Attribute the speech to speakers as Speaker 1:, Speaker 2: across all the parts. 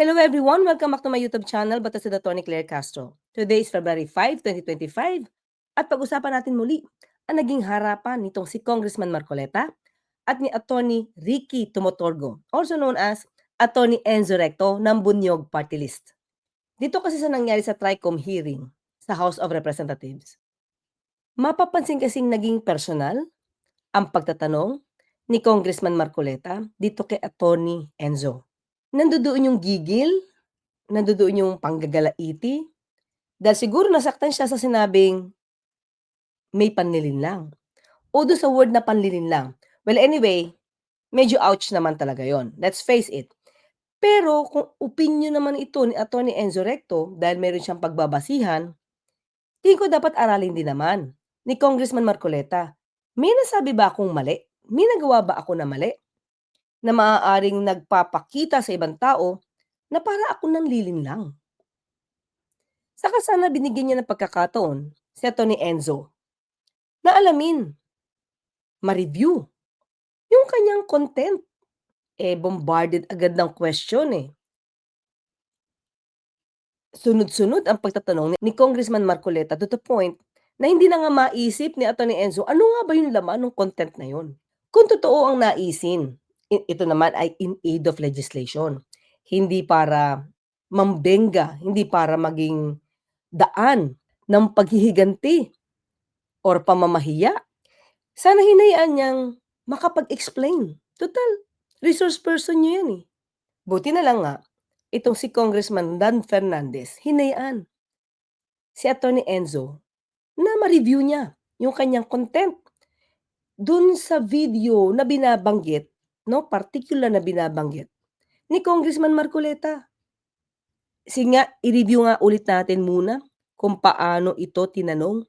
Speaker 1: Hello everyone! Welcome back to my YouTube channel, Batas to Tony Claire Castro. Today is February 5, 2025 at pag-usapan natin muli ang naging harapan nitong si Congressman Marcoleta at ni Attorney Ricky Tumotorgo, also known as Attorney Enzo Recto ng Bunyog Party List. Dito kasi sa nangyari sa TRICOM hearing sa House of Representatives, mapapansin kasing naging personal ang pagtatanong ni Congressman Marcoleta dito kay Attorney Enzo. Nandodoon yung gigil, nandodoon yung panggagalaiti, dahil siguro nasaktan siya sa sinabing may panlilin lang. O doon sa word na panlilin lang. Well, anyway, medyo ouch naman talaga yon. Let's face it. Pero kung opinion naman ito ni Attorney Enzo Recto, dahil meron siyang pagbabasihan, tingin ko dapat aralin din naman ni Congressman Marcoleta. May nasabi ba akong mali? May nagawa ba ako na mali? Na maaaring nagpapakita sa ibang tao na para ako nang lilin lang. Saka sana binigyan niya ng pagkakataon si Atty. Enzo na alamin, ma-review yung kanyang content. Eh, bombarded agad ng question eh. Sunod-sunod ang pagtatanong ni Congressman Marcoleta to the point na hindi na nga maisip ni Atty. Enzo ano nga ba yung laman ng content na yun. Kung totoo ang naisin, ito naman ay in aid of legislation. Hindi para mambenga, hindi para maging daan ng paghihiganti or pamamahiya. Sana hinayaan niyang makapag-explain. Total, resource person niyo yan eh. Buti na lang nga, itong si Congressman Dan Fernandez, hinayaan si Atty. Enzo na ma-review niya yung kanyang content dun sa video na binabanggit, no, particular na binabanggit ni Congressman Marcoleta. Sige nga, i-review nga ulit natin muna kung paano ito tinanong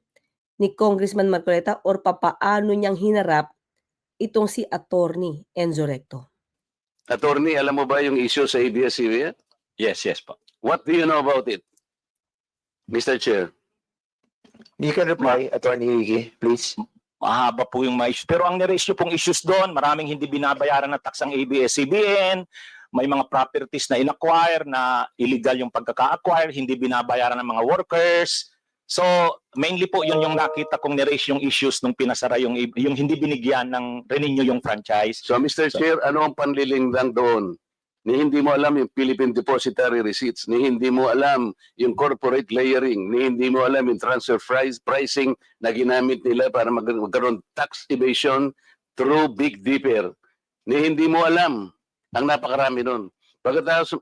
Speaker 1: ni Congressman Marcoleta or papaano niyang hinarap itong si Attorney Enzo Recto.
Speaker 2: Attorney, alam mo ba yung issue sa ABS-CBN?
Speaker 3: Yes, yes po.
Speaker 2: What do you know about it? Mr. Chair,
Speaker 4: You can reply, Attorney Ricky, please.
Speaker 3: Mahaba po yung mga issues. Pero ang niraise nyo pong issues doon, maraming hindi binabayaran ng tax ang ABS-CBN, may mga properties na in-acquire na illegal yung pagkaka-acquire, hindi binabayaran ng mga workers. So, mainly po yun yung nakita kong niraise yung issues nung pinasara yung, yung hindi binigyan ng renew yung franchise.
Speaker 2: so Mr. Chair, ano ang panlilingdang doon? Ni hindi mo alam yung Philippine Depository Receipts, ni hindi mo alam yung corporate layering, ni hindi mo alam yung transfer price pricing na ginamit nila para mag magkaroon tax evasion through Big Dipper. Ni hindi mo alam ang napakarami nun. Pagkatapos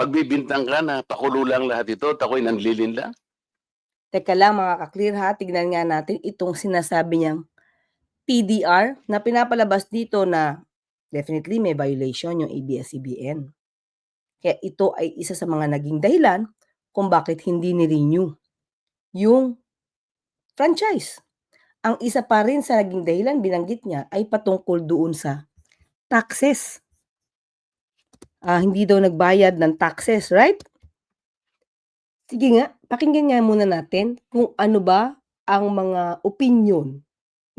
Speaker 2: magbibintang ka na pakulo lang lahat ito, at ako'y nanlilin lang.
Speaker 1: Teka lang mga ka-clear ha, tignan nga natin itong sinasabi niyang PDR na pinapalabas dito na definitely may violation yung ABS-CBN. Kaya ito ay isa sa mga naging dahilan kung bakit hindi ni-renew yung franchise. Ang isa pa rin sa naging dahilan binanggit niya ay patungkol doon sa taxes. Ah, hindi daw nagbayad ng taxes, right? Sige nga, pakinggan nga muna natin kung ano ba ang mga opinion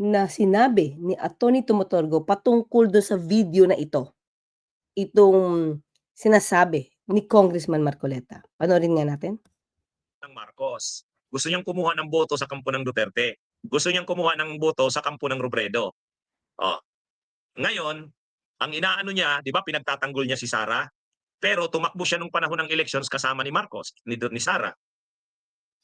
Speaker 1: na sinabi ni Atty. Tumotorgo patungkol do sa video na ito. Itong sinasabi ni Congressman Marcoleta. Panoorin nga natin.
Speaker 5: ng Marcos. Gusto niyang kumuha ng boto sa kampo ng Duterte. Gusto niyang kumuha ng boto sa kampo ng Robredo. Oh. Ngayon, ang inaano niya, 'di ba, pinagtatanggol niya si Sara, pero tumakbo siya nung panahon ng elections kasama ni Marcos, ni, ni Sara.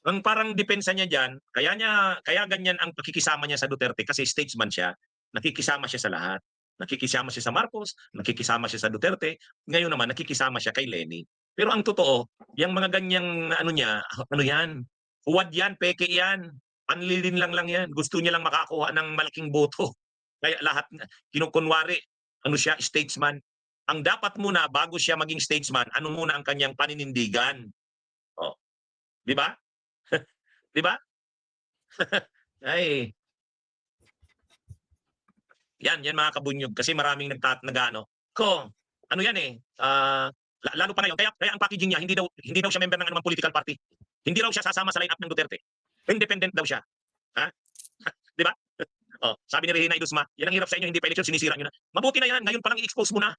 Speaker 5: Ang parang depensa niya diyan, kaya niya kaya ganyan ang pakikisama niya sa Duterte kasi statesman siya, nakikisama siya sa lahat. Nakikisama siya sa Marcos, nakikisama siya sa Duterte, ngayon naman nakikisama siya kay Lenny. Pero ang totoo, yung mga ganyang ano niya, ano yan? Huwad yan, peke yan. Panlilin lang lang yan. Gusto niya lang makakuha ng malaking boto. Kaya lahat, kinukunwari, ano siya, statesman. Ang dapat muna, bago siya maging statesman, ano muna ang kanyang paninindigan? Oh. Di ba? Di ba? Ay. Yan, yan mga kabunyog. Kasi maraming nagtat nagano. Ko, ano yan eh, La- lalo pa ngayon kaya kaya ang packaging niya hindi daw hindi daw siya member ng anumang political party. Hindi raw siya sasama sa lineup ng Duterte. Independent daw siya. Ha? Di ba? oh, sabi ni Regina Idusma, yan ang hirap sa inyo, hindi pa election, sinisira niyo na. Mabuti na yan, ngayon pa lang i-expose mo na.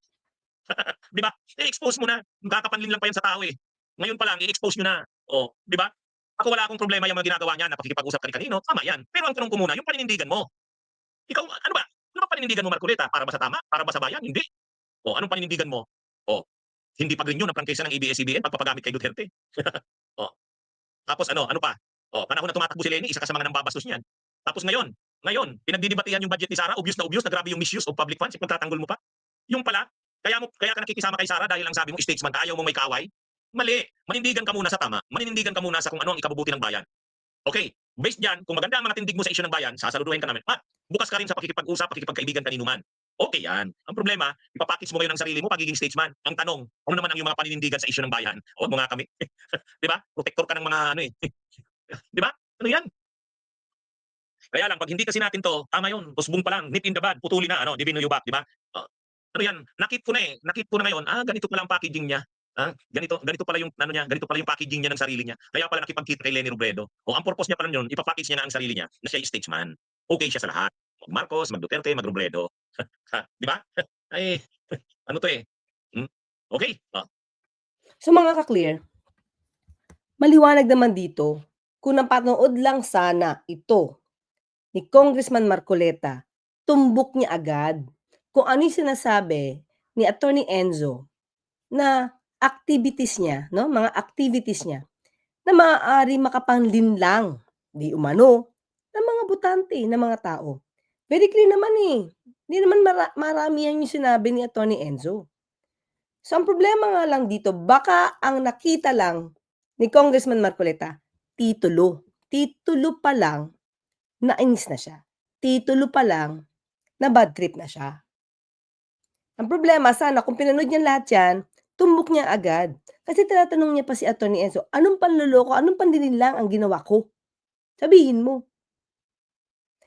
Speaker 5: di ba? I-expose mo na. Kakapanlin lang pa yan sa tao eh. Ngayon pa lang, i-expose nyo na. O, di ba? Ako wala akong problema yung mga ginagawa niya na pakikipag-usap kani-kanino. Tama yan. Pero ang tanong ko muna, yung paninindigan mo. Ikaw, ano ba? Ano ba paninindigan mo, Marcoleta? Para ba sa tama? Para ba sa bayan? Hindi. O, anong paninindigan mo? O, hindi pag-renew ng prangkisa ng ABS-CBN pagpapagamit kay Duterte. o, tapos ano, ano pa? O, panahon na tumatakbo si Lenny, isa ka sa mga nambabastos niyan. Tapos ngayon, ngayon, pinagdidibatihan yung budget ni Sara, obvious na obvious, na grabe yung misuse of public funds, ipagtatanggol mo pa. Yung pala, kaya mo kaya ka nakikisama kay Sara dahil lang sabi mo statesman ka, ayaw mo may kaway. Mali. Manindigan ka muna sa tama. Manindigan ka muna sa kung ano ang ikabubuti ng bayan. Okay, based dyan, kung maganda ang mga tindig mo sa issue ng bayan, sasaluduhin ka namin. At bukas ka rin sa pakikipag-usap, pakikipagkaibigan kanino man. Okay yan. Ang problema, ipapakits mo ngayon ang sarili mo, pagiging statesman. Ang tanong, ano naman ang iyong mga paninindigan sa issue ng bayan? Mo nga kami. Di ba? Protector ka ng mga ano eh. Di ba? Ano yan? Kaya lang, pag hindi kasi natin to, tama yun, usbong pa lang, nip in the bud, putuli na, ano, divino you back, di ba? Oh. Ano yan, nakit ko na eh, nakit ko na ngayon, ah, ganito pala ang packaging niya. Ah, ganito, ganito pala yung ano niya, ganito pala yung packaging niya ng sarili niya. Kaya pala nakipagkita kay Lenny Robredo. O ang purpose niya pala yun, ipapackage niya na ang sarili niya na siya yung statesman. Okay siya sa lahat. Mag Marcos, mag Duterte, mag Robredo. Di ba? Ay, ano to eh? Hmm? Okay. Oh.
Speaker 1: So mga ka-clear, maliwanag naman dito kung napanood lang sana ito ni Congressman Marcoleta, tumbok niya agad kung ano yung sinasabi ni Attorney Enzo na activities niya, no? mga activities niya na maaari makapanlinlang di umano ng mga butante, ng mga tao. Very clear naman eh. Hindi naman mara- marami yan yung sinabi ni Attorney Enzo. So, ang problema nga lang dito, baka ang nakita lang ni Congressman Marcoleta, titulo. Titulo pa lang, nainis na siya. Titulo pa lang, na bad trip na siya. Ang problema, sana kung pinanood niya lahat yan, tumbok niya agad. Kasi tinatanong niya pa si Atty. Enzo, anong panluloko, anong pandinilang ang ginawa ko? Sabihin mo.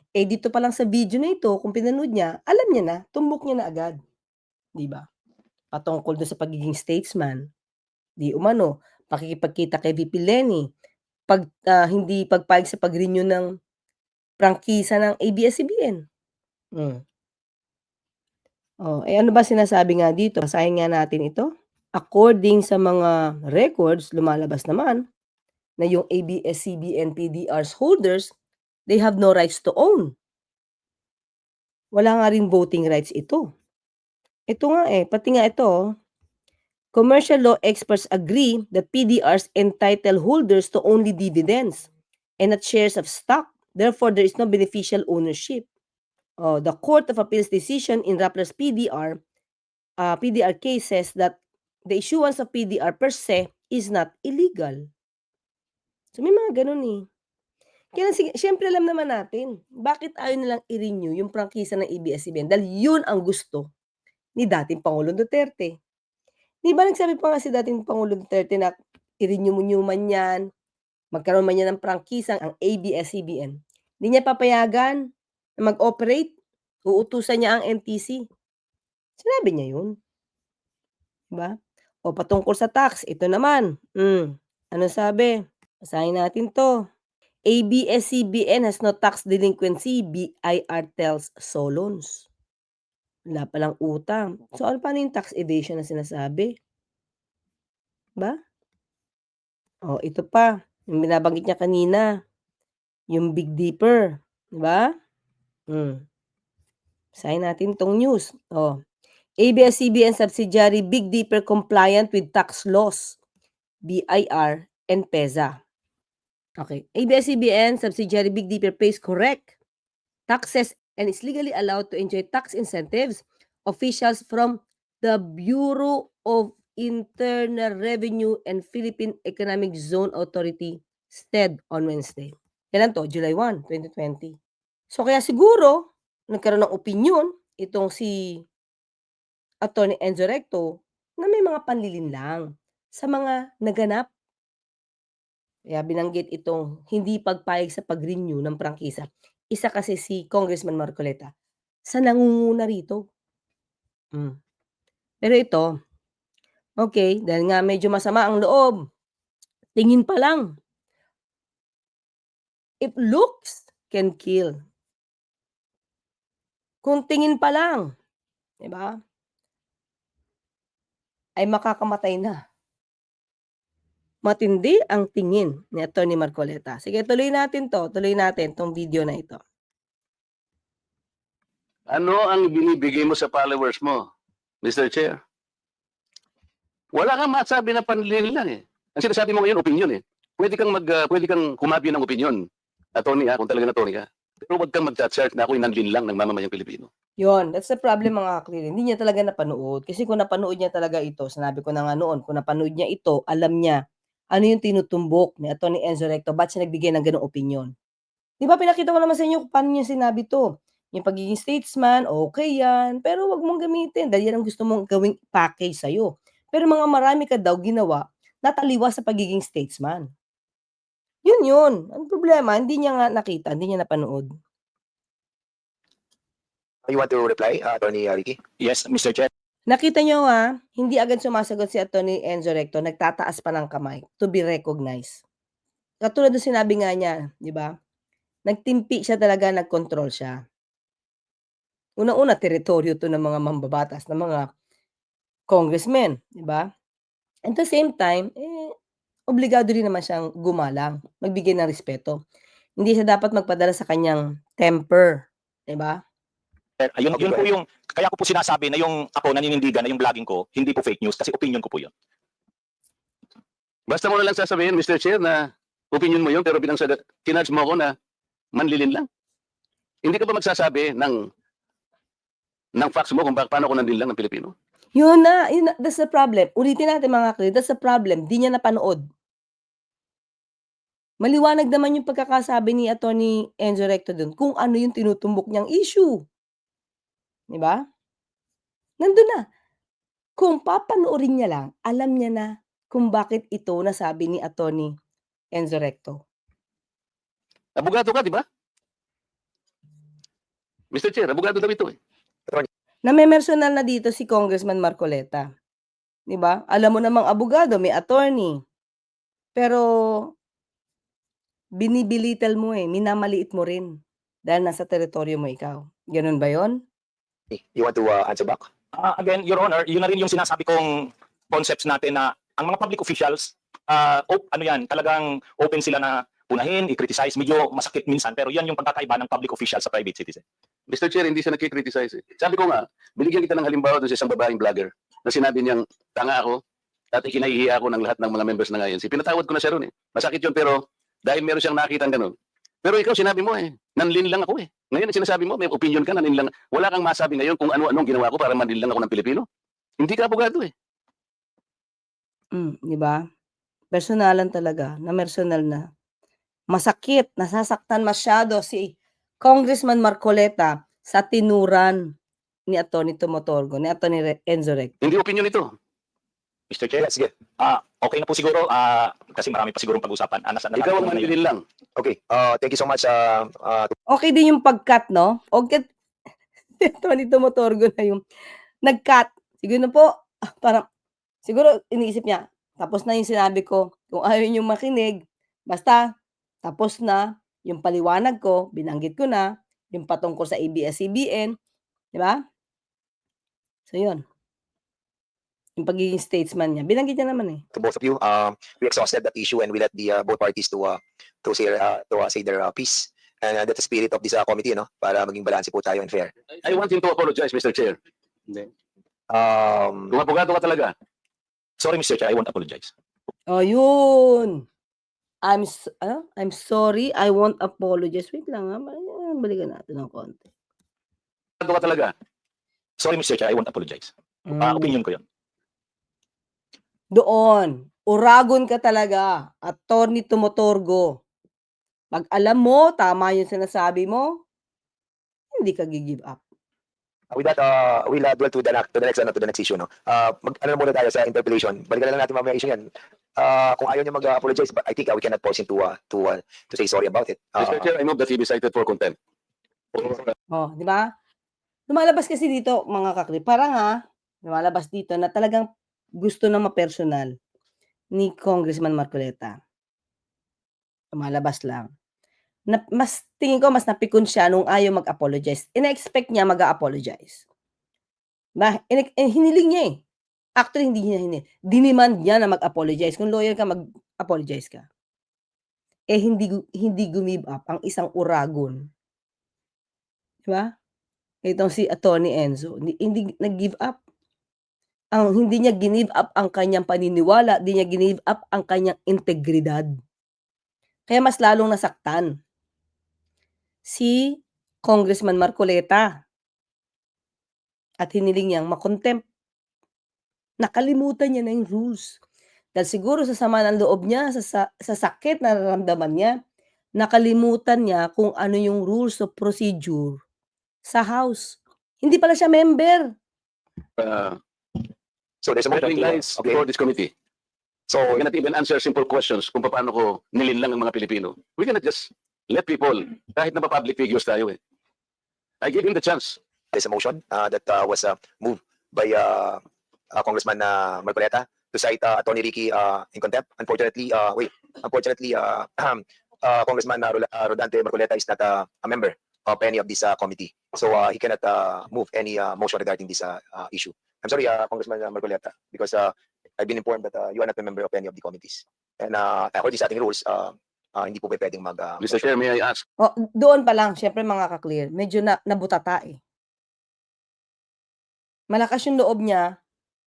Speaker 1: Eh, dito pa lang sa video na ito, kung pinanood niya, alam niya na, tumbok niya na agad. Di ba? patungkol doon sa pagiging statesman. Di umano, pakikipagkita kay VP Lenny, pag ah, hindi pagpayag sa pag-renew ng prangkisa ng ABS-CBN. Hmm. Oh, eh ano ba sinasabi nga dito? Basahin nga natin ito. According sa mga records, lumalabas naman na yung ABS-CBN PDRs holders, they have no rights to own. Wala nga rin voting rights ito. Ito nga eh, pati nga ito, commercial law experts agree that PDRs entitle holders to only dividends and not shares of stock. Therefore, there is no beneficial ownership. Oh, the Court of Appeals decision in Rappler's PDR, uh, PDR case says that the issuance of PDR per se is not illegal. So may mga ganun eh. Kaya sige, syempre alam naman natin, bakit ayaw nilang i-renew yung prangkisa ng ABS-CBN? Dahil yun ang gusto ni dating Pangulong Duterte. Di ba nagsabi pa nga si dating Pangulong Duterte na i-renew mo man yan, magkaroon man yan ng prangkisang ang ABS-CBN. Hindi niya papayagan na mag-operate, uutusan niya ang NTC. Sinabi niya yun. Diba? O patungkol sa tax, ito naman. Mm, ano sabi? Basahin natin to. ABS-CBN has no tax delinquency, BIR tells Solons. Wala palang utang. So, ano paano yung tax evasion na sinasabi? Ba? O, ito pa. Yung binabanggit niya kanina. Yung Big Dipper. Diba? Hmm. Basahin natin tong news. O. ABS-CBN subsidiary Big Dipper compliant with tax laws. BIR and PEZA. Okay. ABS-CBN subsidiary Big Dipper pays correct taxes and is legally allowed to enjoy tax incentives. Officials from the Bureau of Internal Revenue and Philippine Economic Zone Authority said on Wednesday. Kailan to? July 1, 2020. So kaya siguro, nagkaroon ng opinion itong si Attorney Enzo Recto na may mga panlilinlang sa mga naganap. Kaya binanggit itong hindi pagpayag sa pag-renew ng prangkisa isa kasi si Congressman Marcoleta sa nangunguna rito. Hmm. Pero ito, okay, dahil nga medyo masama ang loob, tingin pa lang. If looks can kill. Kung tingin pa lang, 'di ba? Ay makakamatay na. Matindi ang tingin ni Atty. Marcoleta. Sige, tuloy natin 'to, tuloy natin 'tong video na ito.
Speaker 2: Ano ang binibigay mo sa followers mo, Mr. Chair? Wala kang masabi na panlilin lang eh. Ang sinasabi mo ngayon, opinion eh. Pwede kang mag, ah, pwede kang kumabi ng opinion. Attorney ha, kung talaga na attorney ka. Pero huwag kang mag-chat na ako'y nanlin lang ng mamamayang Pilipino.
Speaker 1: Yun, that's the problem mga kakliri. Hindi niya talaga napanood. Kasi kung napanood niya talaga ito, sinabi ko na nga noon, kung napanood niya ito, alam niya ano yung tinutumbok ni Atty. Enzo Recto, ba't siya nagbigay ng ganong opinion. Di ba pinakita ko naman sa inyo kung paano niya sinabi to. Yung pagiging statesman, okay yan, pero wag mong gamitin dahil yan ang gusto mong gawing package sa'yo. Pero mga marami ka daw ginawa na taliwas sa pagiging statesman. Yun yun. Ang problema, hindi niya nga nakita, hindi niya napanood.
Speaker 4: You want to reply, uh, Attorney uh, Ricky?
Speaker 3: Yes, Mr. Chair.
Speaker 1: Nakita nyo ha, hindi agad sumasagot si Atty. Enzo Recto, nagtataas pa ng kamay to be recognized. Katulad ng sinabi nga niya, di ba? Nagtimpi siya talaga, nagkontrol siya. Una-una, teritoryo to ng mga mambabatas, ng mga congressmen, di ba? At the same time, eh, obligado rin naman siyang gumalang, magbigay ng respeto. Hindi siya dapat magpadala sa kanyang temper, di ba?
Speaker 3: Ayun,
Speaker 4: Okay,
Speaker 3: yun po yung, kaya ko po sinasabi na yung ako naninindigan na yung vlogging ko, hindi po fake news kasi opinion ko po yun.
Speaker 2: Basta mo na lang sasabihin, Mr. Chair, na opinion mo yun, pero binang kinarge mo ako na manlilin lang. Hindi ka ba magsasabi ng ng facts mo kung paano ko nandin lang ng Pilipino?
Speaker 1: Yun na, yun na, that's the problem. Ulitin natin mga kapatid, that's the problem. Di niya napanood. Maliwanag naman yung pagkakasabi ni Atty. Enzo Recto dun kung ano yung tinutumbok niyang issue. Di ba? Nandun na. Kung papanoorin niya lang, alam niya na kung bakit ito nasabi ni Atty. Enzo Recto.
Speaker 2: Abogado ka, di ba? Mr. Chair, abogado daw ito eh.
Speaker 1: Namemersonal na dito si Congressman Marcoleta. 'Di ba? Alam mo namang abogado, may attorney. Pero binibilital mo eh, minamaliit mo rin dahil nasa teritoryo mo ikaw. Ganun ba 'yon?
Speaker 4: You want to uh, answer back?
Speaker 3: Ah, again, Your Honor, yun na rin yung sinasabi kong concepts natin na ang mga public officials, ah, op- ano yan, talagang open sila na punahin, i-criticize, medyo masakit minsan, pero yan yung pagkakaiba ng public official sa private citizen.
Speaker 2: Mr. Chair, hindi siya nagkikriticize eh. Sabi ko nga, binigyan kita ng halimbawa doon sa isang babaeng vlogger na sinabi niyang tanga ako at ikinahihiya ako ng lahat ng mga members ng INC. Pinatawad ko na siya ron eh. Masakit yun pero dahil meron siyang nakita ganun. Pero ikaw sinabi mo eh, nanlin lang ako eh. Ngayon sinasabi mo, may opinion ka, nanlin lang. Wala kang masabi ngayon kung ano-anong ginawa ko para manlin lang ako ng Pilipino. Hindi ka abogado eh.
Speaker 1: Mm, 'di ba? Personalan talaga, na personal na. Masakit, nasasaktan masyado si Congressman Marcoleta sa tinuran ni Atty. Tumotorgo, ni Atty. Enzo Recto.
Speaker 2: Hindi opinion ito.
Speaker 3: Mr. Chair,
Speaker 4: sige.
Speaker 3: ah, okay na po siguro, ah, kasi marami pa sigurong pag-usapan. Ah, nasa,
Speaker 2: Ikaw ang manlilin lang.
Speaker 4: Okay. Uh, thank you so much, uh, uh,
Speaker 1: Okay din yung pag-cut, no? Okay. Tony Tumotorgo na yung nag-cut. Siguro na po, ah, parang, siguro iniisip niya, tapos na yung sinabi ko, kung ayaw niyong makinig, basta, tapos na, yung paliwanag ko, binanggit ko na, yung patungkol sa ABS-CBN, di ba? So, yun. Yung pagiging statesman niya, binanggit niya naman eh.
Speaker 4: to both of you. Um, we exhausted that issue and we let the uh, both parties to uh, to say uh, to uh, say their uh, piece. And uh, that's the spirit of this uh, committee, no? Para maging balanse po tayo and fair.
Speaker 2: I want him to apologize, Mr. Chair.
Speaker 4: Um,
Speaker 2: Kung abogado ka talaga,
Speaker 3: Sorry, Mr. Chair, I won't apologize.
Speaker 1: Oh, yun. I'm, s- ano? I'm sorry, I won't apologize. Wait lang, ha? Ba- Balikan natin ng konti.
Speaker 2: abogado ka talaga.
Speaker 3: Sorry, Mr. Chair, I won't apologize. Ah,
Speaker 1: Mm.
Speaker 3: opinion ko yun.
Speaker 1: Doon, uragon ka talaga, attorney tumotorgo. Pag alam mo, tama yung sinasabi mo, hindi ka give up.
Speaker 4: with that, uh, we'll uh, dwell to the, next, to the next, ano, to the next issue, no? Uh, mag, ano na muna tayo sa interpellation. Balikan na lang natin mamaya issue yan. Uh, kung ayaw niya mag-apologize, but I think uh, we cannot force him to, uh, to, uh, to say sorry about it. Uh,
Speaker 2: Mr. Chair, I move that he be cited for contempt.
Speaker 1: Oh, di ba? Lumalabas kasi dito, mga kakri, parang ha, lumalabas dito na talagang gusto na ma-personal ni Congressman Marcoleta. Lumalabas lang. Na, mas tingin ko mas napikon siya nung ayaw mag-apologize. Ina-expect niya mag-apologize. Ba, ina- eh, hiniling niya eh. Actually, hindi niya hini dinemand niya na mag-apologize. Kung lawyer ka, mag-apologize ka. Eh, hindi hindi gumive up ang isang uragon. 'Di ba? Itong si Attorney Enzo, hindi hindi nag-give up. Ang hindi niya ginive up ang kanyang paniniwala, di niya ginive up ang kanyang integridad. Kaya mas lalong nasaktan. Si Congressman Marcoleta. At hiniling niyang ma-contempt. Nakalimutan niya na yung rules. Dahil siguro sa sama ng loob niya, sa sa sa sakit na nararamdaman niya, nakalimutan niya kung ano yung rules of procedure sa House. Hindi pala siya member.
Speaker 2: Uh,
Speaker 4: So there's a
Speaker 2: Having
Speaker 4: to, uh,
Speaker 2: lies
Speaker 4: okay.
Speaker 2: before this committee.
Speaker 4: So
Speaker 2: We cannot even answer simple questions kung paano ko nilinlang ang mga Pilipino. We cannot just let people, kahit na pa-public figures tayo eh. I give him the chance.
Speaker 4: there's a motion uh, that uh, was uh, moved by uh, uh, Congressman uh, Marcoleta to cite uh, Attorney Ricky uh, in contempt. Unfortunately, uh, wait, unfortunately, uh, uh, Congressman uh, uh, Rodante Marcoleta is not uh, a member of any of this uh, committee. So uh, he cannot uh, move any uh, motion regarding this uh, uh, issue. I'm sorry, uh, Congressman uh, Marcoleta, because uh, I've been informed that uh, you are not a member of any of the committees. And uh, according sa ating rules, uh, uh, hindi po ba pwedeng mag... Uh,
Speaker 2: Mr. Chair, may I ask,
Speaker 1: O, doon pa lang, syempre mga ka-clear, medyo na nabutata eh. Malakas yung loob niya,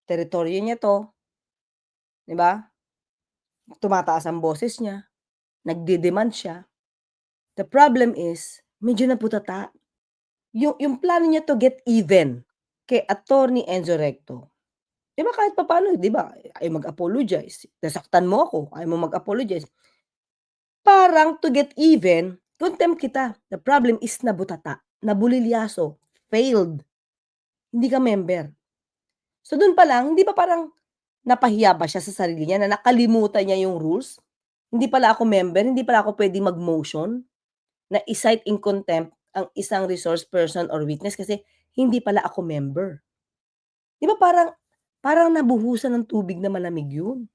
Speaker 1: teritoryo niya 'to. 'Di ba? Tumataas ang boses niya, nagde-demand siya. The problem is, medyo nabutata. Yung yung plano niya to get even kay Attorney Enzo Recto. 'Di ba kahit papaano, 'di ba, ayaw mag-apologize, nasaktan mo ako, ayaw mo mag-apologize. Parang to get even, contempt kita. The problem is nabutata, nabulilyaso, failed. Hindi ka member. So dun pa lang, hindi ba parang napahiya ba siya sa sarili niya na nakalimutan niya yung rules? Hindi pala ako member, hindi pala ako puwedeng mag-motion na i-cite in contempt ang isang resource person or witness kasi hindi pala ako member. 'Di ba parang parang nabuhusan ng tubig na malamig yun?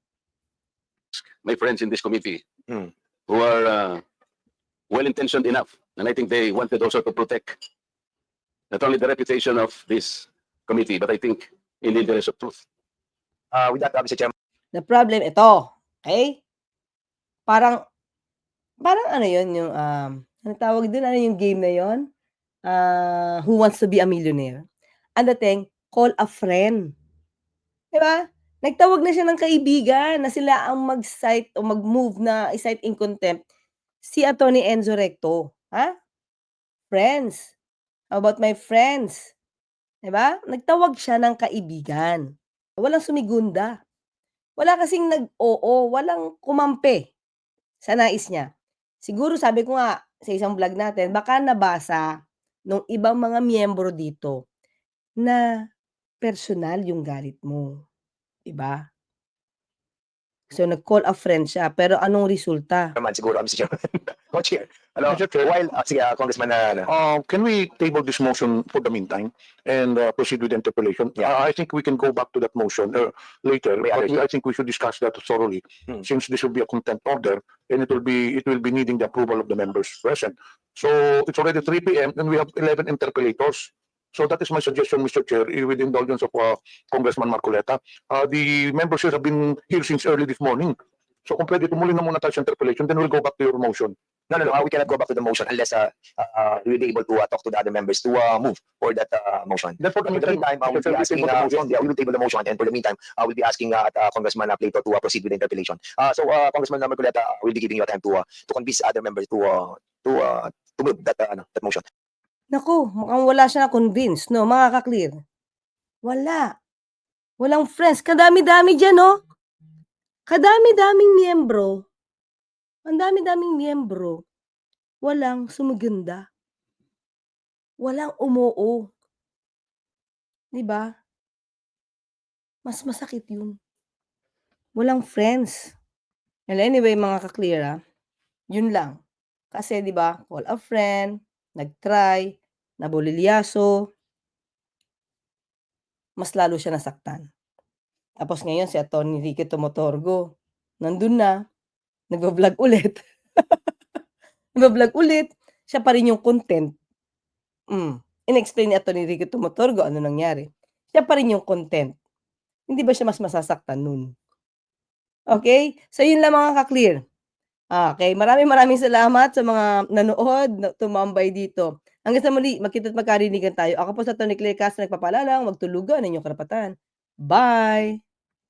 Speaker 2: my friends in this committee
Speaker 4: Hmm.
Speaker 2: who are uh, well-intentioned enough, and I think they wanted also to protect not only the reputation of this committee, but I think in the interest of truth.
Speaker 4: uh, with that, Mr. Chairman,
Speaker 1: The problem ito, okay? Parang parang ano yun yung, um, anong tawag dun, ano yung game na yun? Ah, Who Wants to Be a Millionaire? Ang dating, call a friend. 'Di ba? Nagtawag na siya ng kaibigan na sila ang mag-cite o mag-move na i-cite in contempt si Attorney Enzo Recto, ha? Friends. How about my friends? 'Di ba? Nagtawag siya ng kaibigan. Walang sumigunda. Wala kasing nag-oo, walang kumampi sa nais niya. Siguro sabi ko nga sa isang vlog natin, baka nabasa nung ibang mga miyembro dito na personal yung galit mo, 'di ba? So nag-call a friend siya, pero anong resulta?
Speaker 4: siguro, uh, Mr. Chairman. Co-chair. Hello.
Speaker 6: Mr. Chair,
Speaker 4: While, uh, sige, uh, Congressman, uh, ano,
Speaker 6: uh, can we table this motion for the meantime and uh, proceed with the interpellation?
Speaker 4: Yeah.
Speaker 6: Uh, I think we can go back to that motion uh, later, but I think we should discuss that thoroughly
Speaker 4: Hmm.
Speaker 6: since this will be a contempt order and it will be, it will be needing the approval of the members present. So it's already three P M and we have eleven interpellators. So that is my suggestion, Mr. Chair, eh, with the indulgence of uh, Congressman Marcoleta. Uh, the members here have been here since early this morning. So kung pwede, tumuloy na muna tayo sa interpellation, then we'll go back to your motion.
Speaker 4: No, no, no, uh, we cannot go back to the motion unless uh, uh, uh, we'll be able to uh, talk to the other members to uh, move for that uh, motion.
Speaker 6: Therefore,
Speaker 4: In the meantime, uh, we'll be asking, uh, yeah, we will table the motion, and for the meantime, uh, we'll be asking uh, uh, Congressman uh, Plato to uh, proceed with the interpellation. Uh, so, uh, Congressman Marcoleta, uh, we'll be giving you time to uh, to convince other members to uh, to uh, to move that uh, ano, that motion.
Speaker 1: Naku, mukhang wala siya na-convince, no, mga ka-clear? Wala. Walang friends. Kadami-dami diyan, no? Kadami-daming miyembro. Ang dami-daming miyembro. Walang sumuganda. Walang umoo. 'Di ba? Mas masakit 'yun. Walang friends. Well, anyway, mga ka-clear, ah, 'yun lang. Kasi 'di ba, call a friend, nag-try, nabulilyaso. Mas lalo siya nasaktan. Tapos ngayon si Attorney Ricky Tumotorgo, nandun na, nagvo-vlog ulit. Nagvo-vlog ulit, siya pa rin yung content. Hmm, in-explain ni Attorney Ricky Tumotorgo ano nangyari. Siya pa rin yung content. hindi ba siya mas masasaktan nun? Okay? So, yun lang mga ka-clear. Okay, maraming maraming salamat sa mga nanood, na tumambay dito. Hanggang sa muli, magkita't magkarinigan tayo. Ako po sa Tony Claire Castro nagpapaalala, huwag tulugan ang inyong karapatan. Bye!